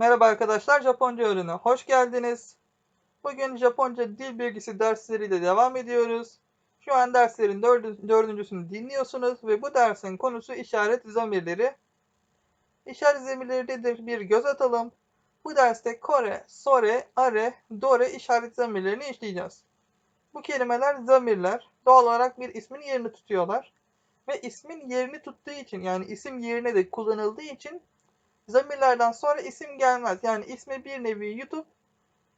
Merhaba arkadaşlar, Japonca öğrenine hoş geldiniz. Bugün Japonca dil bilgisi dersleriyle devam ediyoruz. Şu an derslerin dördü- dördüncüsünü dinliyorsunuz ve bu dersin konusu işaret zamirleri. İşaret zamirleridir bir göz atalım. Bu derste kore, sore, are, dore işaret zamirlerini işleyeceğiz. Bu kelimeler zamirler. Doğal olarak bir ismin yerini tutuyorlar. Ve ismin yerini tuttuğu için yani isim yerine de kullanıldığı için Zamirlerden sonra isim gelmez. Yani ismi bir nevi yutup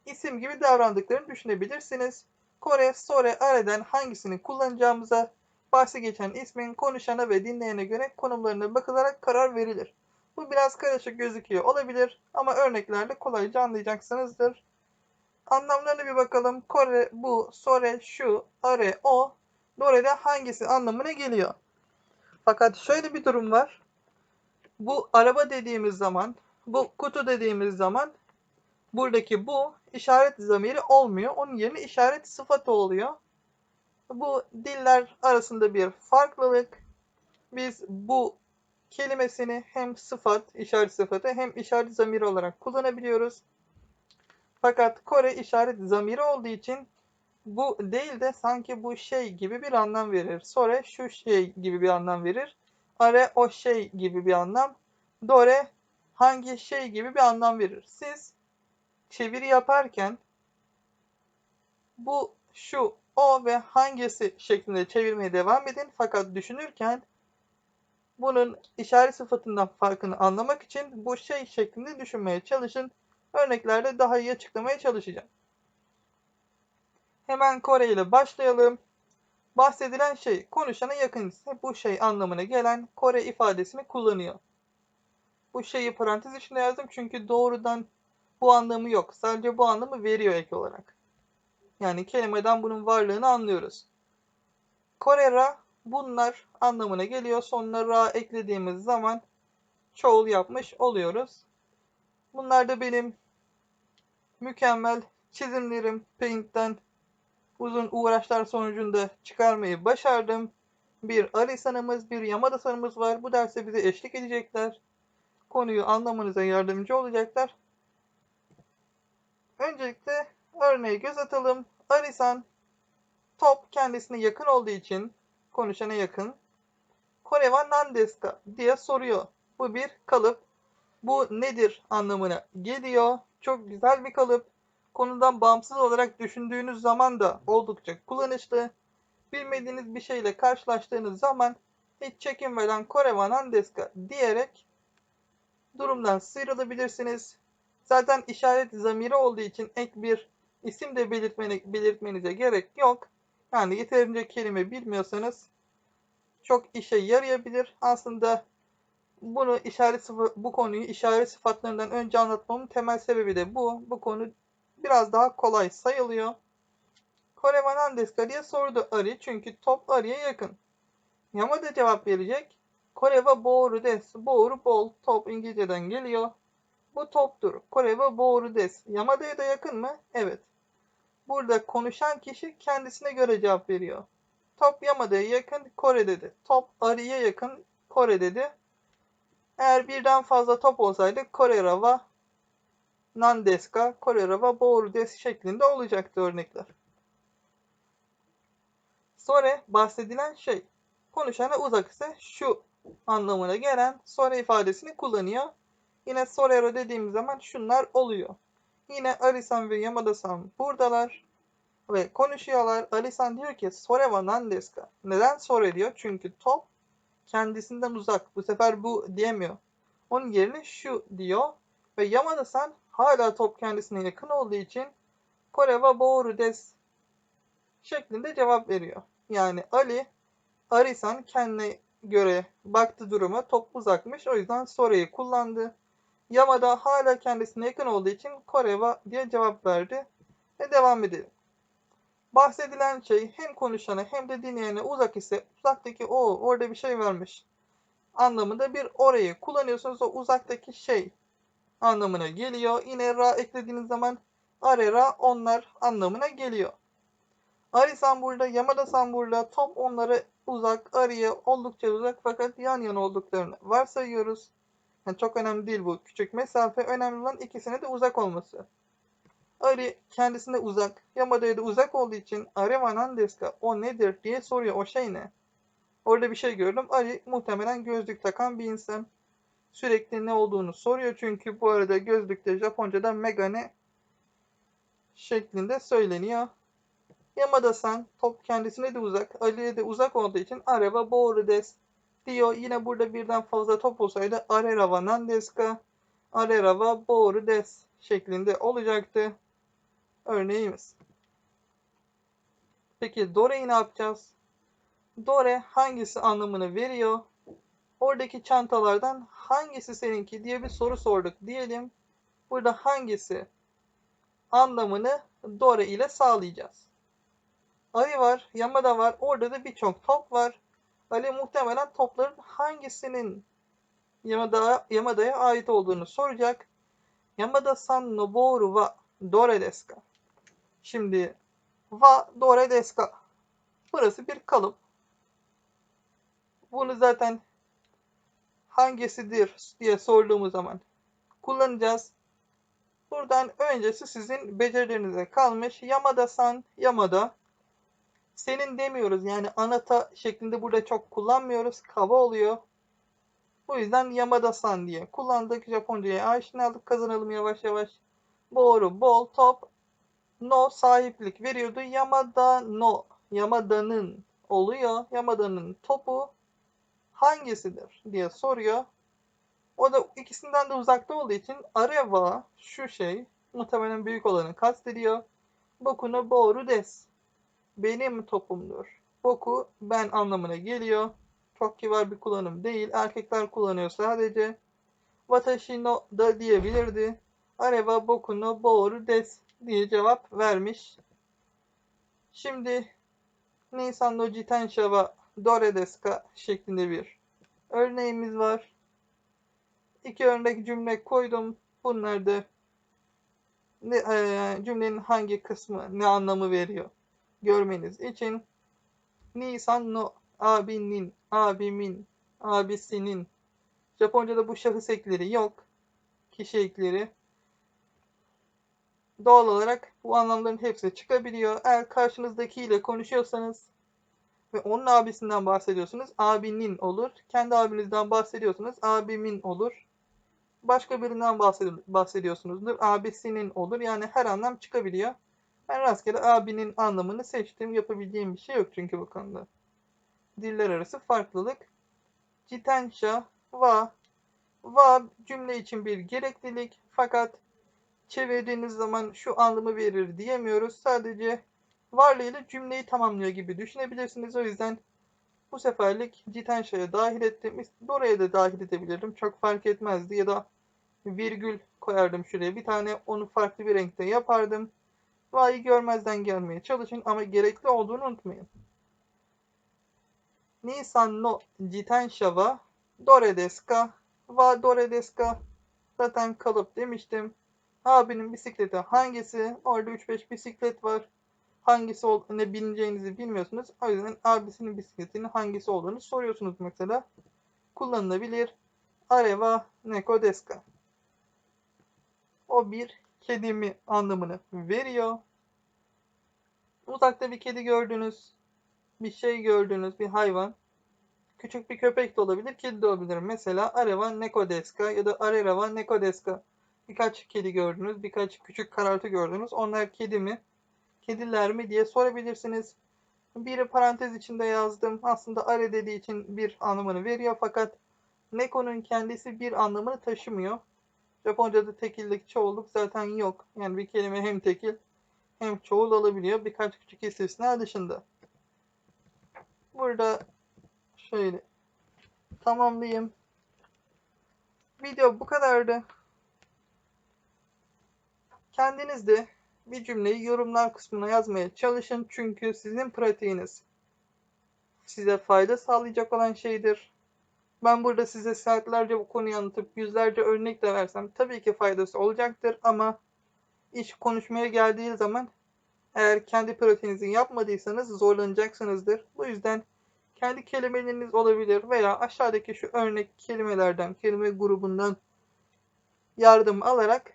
isim gibi davrandıklarını düşünebilirsiniz. Kore, sore, areden hangisini kullanacağımıza bahsi geçen ismin konuşana ve dinleyene göre konumlarına bakılarak karar verilir. Bu biraz karışık gözüküyor olabilir ama örneklerde kolayca anlayacaksınızdır. Anlamlarına bir bakalım. Kore, bu, sore, şu, are, o, dore'de hangisi anlamına geliyor? Fakat şöyle bir durum var bu araba dediğimiz zaman, bu kutu dediğimiz zaman buradaki bu işaret zamiri olmuyor. Onun yerine işaret sıfatı oluyor. Bu diller arasında bir farklılık. Biz bu kelimesini hem sıfat, işaret sıfatı hem işaret zamiri olarak kullanabiliyoruz. Fakat Kore işaret zamiri olduğu için bu değil de sanki bu şey gibi bir anlam verir. Sore şu şey gibi bir anlam verir. Are o şey gibi bir anlam. Dore hangi şey gibi bir anlam verir. Siz çeviri yaparken bu, şu, o ve hangisi şeklinde çevirmeye devam edin. Fakat düşünürken bunun işaret sıfatından farkını anlamak için bu şey şeklinde düşünmeye çalışın. Örneklerde daha iyi açıklamaya çalışacağım. Hemen Kore ile başlayalım. Bahsedilen şey konuşana yakın ise bu şey anlamına gelen Kore ifadesini kullanıyor. Bu şeyi parantez içinde yazdım çünkü doğrudan bu anlamı yok. Sadece bu anlamı veriyor ek olarak. Yani kelimeden bunun varlığını anlıyoruz. Korera bunlar anlamına geliyor. Sonuna ra eklediğimiz zaman çoğul yapmış oluyoruz. Bunlar da benim mükemmel çizimlerim Paint'ten uzun uğraşlar sonucunda çıkarmayı başardım. Bir Arisan'ımız, bir Yamada sanımız var. Bu derste bize eşlik edecekler. Konuyu anlamanıza yardımcı olacaklar. Öncelikle örneğe göz atalım. Arisan top kendisine yakın olduğu için konuşana yakın. Kore wa nan desu ka diye soruyor. Bu bir kalıp. Bu nedir anlamına geliyor. Çok güzel bir kalıp konudan bağımsız olarak düşündüğünüz zaman da oldukça kullanışlı. Bilmediğiniz bir şeyle karşılaştığınız zaman hiç çekinmeden Kore wa nan desu ka diyerek durumdan sıyrılabilirsiniz. Zaten işaret zamiri olduğu için ek bir isim de belirtmenize gerek yok. Yani yeterince kelime bilmiyorsanız çok işe yarayabilir. Aslında bunu işaret bu konuyu işaret sıfatlarından önce anlatmamın temel sebebi de bu. Bu konu biraz daha kolay sayılıyor. Kore wa nan desu ka diye sordu Ari çünkü top Ari'ye yakın. Yamada cevap verecek. Kore wa boru desu. Boru bol. Top İngilizceden geliyor. Bu toptur. Kore wa boru desu. Yamada'ya da yakın mı? Evet. Burada konuşan kişi kendisine göre cevap veriyor. Top Yamada'ya yakın Kore dedi. Top Ari'ye yakın Kore dedi. Eğer birden fazla top olsaydı Kore wa nan desu ka, Kore wa boru desu şeklinde olacaktı örnekler. Sonra bahsedilen şey konuşana uzak ise şu anlamına gelen sore ifadesini kullanıyor. Yine sorero dediğimiz zaman şunlar oluyor. Yine Arisan ve Yamada-san buradalar ve konuşuyorlar. Arisan diyor ki sore wa nan desu ka? Neden sore diyor? Çünkü top kendisinden uzak. Bu sefer bu diyemiyor. Onun yerine şu diyor. Ve Yamada-san hala top kendisine yakın olduğu için Kore wa boru desu şeklinde cevap veriyor. Yani Ali Arisan kendine göre baktı duruma top uzakmış. O yüzden Sore'yi kullandı. Yamada hala kendisine yakın olduğu için Koreva diye cevap verdi. Ve devam edelim. Bahsedilen şey hem konuşana hem de dinleyene uzak ise uzaktaki o orada bir şey varmış anlamında bir orayı kullanıyorsunuz. O uzaktaki şey anlamına geliyor. Yine ra eklediğiniz zaman arera onlar anlamına geliyor. Arisan burada, Yamada-san burada. Top onları uzak, arıya oldukça uzak fakat yan yana olduklarını varsayıyoruz. Yani çok önemli değil bu küçük mesafe. Önemli olan ikisine de uzak olması. Ari kendisine uzak, Yamada'ya da uzak olduğu için Areva Nandeska o nedir diye soruyor. O şey ne? Orada bir şey gördüm. Ari muhtemelen gözlük takan bir insan. Sürekli ne olduğunu soruyor çünkü bu arada gözlükte Japonca'da megane şeklinde söyleniyor. Yamada-san top kendisine de uzak, Ali'ye de uzak olduğu için araba boru des diyor. Yine burada birden fazla top olsaydı arerava nandeska, arerava boru des şeklinde olacaktı. Örneğimiz. Peki Dore'yi ne yapacağız? Dore hangisi anlamını veriyor? Oradaki çantalardan hangisi seninki diye bir soru sorduk diyelim. Burada hangisi anlamını Dore ile sağlayacağız. Ali var, Yamada var. Orada da birçok top var. Ali muhtemelen topların hangisinin Yamada, Yamada'ya ait olduğunu soracak. Yamada-san no boru wa dore desu ka? Şimdi wa dore desu ka? Burası bir kalıp. Bunu zaten hangisidir diye sorduğumuz zaman kullanacağız. Buradan öncesi sizin becerilerinize kalmış. Yamada-san, Yamada. Senin demiyoruz yani anata şeklinde burada çok kullanmıyoruz. Kaba oluyor. Bu yüzden Yamada-san diye kullandık. Japonca'ya aşinalık kazanalım yavaş yavaş. Boru, bol, top. No sahiplik veriyordu. Yamada no. Yamada'nın oluyor. Yamada'nın topu hangisidir diye soruyor. O da ikisinden de uzakta olduğu için Areva şu şey muhtemelen büyük olanı kastediyor. Boku no boru des. Benim topumdur. Boku ben anlamına geliyor. Çok kibar bir kullanım değil. Erkekler kullanıyor sadece. Watashi no da diyebilirdi. Areva boku no boru des diye cevap vermiş. Şimdi Nisan no jitensha wa dore desu ka şeklinde bir örneğimiz var. İki örnek cümle koydum. Bunlar da ne, e, cümlenin hangi kısmı ne anlamı veriyor görmeniz için Nisan no abinin, abimin, abisinin Japonca'da bu şahıs ekleri yok. Kişi ekleri. Doğal olarak bu anlamların hepsi çıkabiliyor. Eğer karşınızdakiyle konuşuyorsanız ve onun abisinden bahsediyorsunuz abinin olur. Kendi abinizden bahsediyorsunuz abimin olur. Başka birinden bahsediyorsunuzdur abisinin olur. Yani her anlam çıkabiliyor. Ben rastgele abinin anlamını seçtim. Yapabileceğim bir şey yok çünkü bu konuda. Diller arası farklılık. Jitensha, va. Va cümle için bir gereklilik. Fakat çevirdiğiniz zaman şu anlamı verir diyemiyoruz. Sadece varlığıyla cümleyi tamamlıyor gibi düşünebilirsiniz. O yüzden bu seferlik Jitensha'ya dahil ettim. Oraya da dahil edebilirdim. Çok fark etmezdi. Ya da virgül koyardım şuraya. Bir tane onu farklı bir renkte yapardım. Va'yı görmezden gelmeye çalışın ama gerekli olduğunu unutmayın. Nisan no jitensha wa dore desu ka? Wa dore desu ka? Zaten kalıp demiştim. Abinin bisikleti hangisi? Orada 3-5 bisiklet var. Hangisi ne bineceğinizi bilmiyorsunuz. O yüzden abisinin bisikletinin hangisi olduğunu soruyorsunuz mesela. Kullanılabilir. Areva neko desu ka? O bir kedimi anlamını veriyor. Uzakta bir kedi gördünüz. Bir şey gördünüz. Bir hayvan. Küçük bir köpek de olabilir. Kedi de olabilir. Mesela Areva Nekodeska ya da Arerava Nekodeska. Birkaç kedi gördünüz. Birkaç küçük karartı gördünüz. Onlar kedi mi? Kediler mi diye sorabilirsiniz. Biri parantez içinde yazdım. Aslında are dediği için bir anlamını veriyor. Fakat Neko'nun kendisi bir anlamını taşımıyor. Japonca'da tekillik, çoğulluk zaten yok. Yani bir kelime hem tekil hem çoğul alabiliyor. Birkaç küçük istisna dışında. Burada şöyle tamamlayayım. Video bu kadardı. Kendiniz de bir cümleyi yorumlar kısmına yazmaya çalışın. Çünkü sizin pratiğiniz size fayda sağlayacak olan şeydir. Ben burada size saatlerce bu konuyu anlatıp yüzlerce örnek de versem tabii ki faydası olacaktır ama iş konuşmaya geldiği zaman eğer kendi pratiğinizi yapmadıysanız zorlanacaksınızdır. Bu yüzden kendi kelimeleriniz olabilir veya aşağıdaki şu örnek kelimelerden, kelime grubundan yardım alarak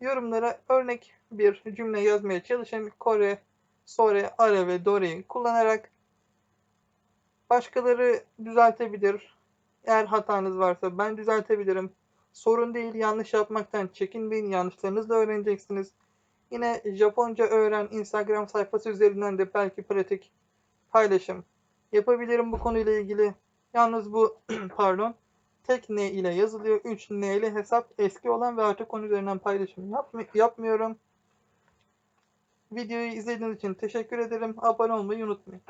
yorumlara örnek bir cümle yazmaya çalışın. Kore, Sore, Are ve Dore'yi kullanarak başkaları düzeltebilir. Eğer hatanız varsa ben düzeltebilirim. Sorun değil, yanlış yapmaktan çekinmeyin. Yanlışlarınızla öğreneceksiniz. Yine Japonca öğren Instagram sayfası üzerinden de belki pratik paylaşım yapabilirim bu konuyla ilgili. Yalnız bu pardon tek N ile yazılıyor. 3 N ile hesap eski olan ve artık konu üzerinden paylaşım yapmi- yapmıyorum. Videoyu izlediğiniz için teşekkür ederim. Abone olmayı unutmayın.